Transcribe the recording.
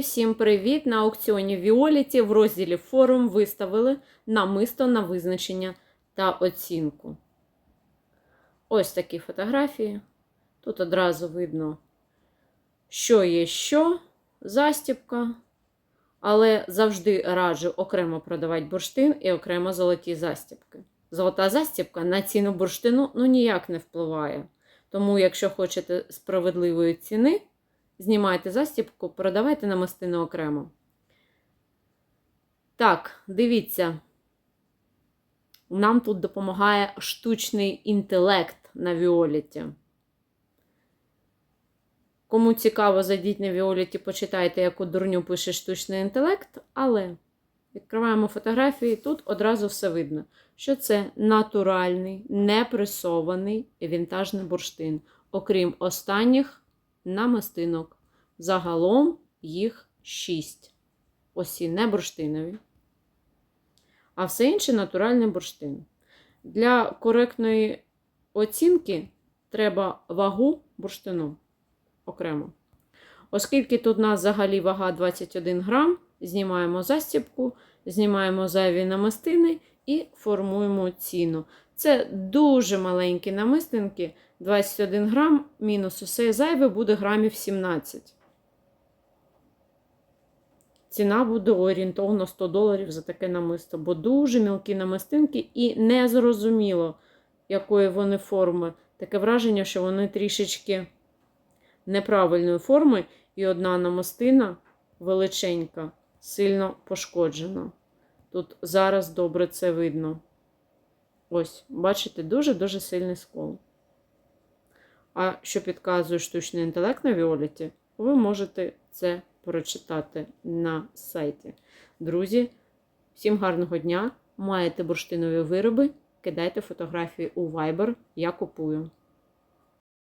Всім привіт! На аукціоні Віоліті в розділі форум виставили намисто на визначення та оцінку. Ось такі фотографії. Тут одразу видно, що є що, застібка. Але завжди раджу окремо продавати бурштин і окремо золоті застібки. Золота застібка на ціну бурштину ну, ніяк не впливає. Тому, якщо хочете справедливої ціни, знімайте застібку, продавайте намистини окремо. Так, дивіться. Нам тут допомагає штучний інтелект на Віоліті. Кому цікаво, зайдіть на Віоліті, почитайте, яку дурню пише штучний інтелект, але відкриваємо фотографії, тут одразу все видно, що це натуральний, непресований вінтажний бурштин, окрім останніх намистинок. Загалом їх 6. Осі не бурштинові. А все інше натуральний бурштин. Для коректної оцінки треба вагу бурштину окремо. Оскільки тут у нас взагалі вага 21 грам, знімаємо застібку, знімаємо зайві намистини і формуємо ціну. Це дуже маленькі намистинки, 21 грам, мінус усе зайве буде грамів 17. Ціна буде орієнтовно 100 доларів за таке намисто, бо дуже мілкі намистинки і не зрозуміло, якої вони форми. Таке враження, що вони трішечки неправильної форми, і одна намистина величенька, сильно пошкоджена. Тут зараз добре це видно. Ось, бачите, дуже-дуже сильний скол. А що підказує штучний інтелект на Віоліті, ви можете це прочитати на сайті. Друзі, всім гарного дня! Маєте бурштинові вироби, кидайте фотографії у Viber, я купую.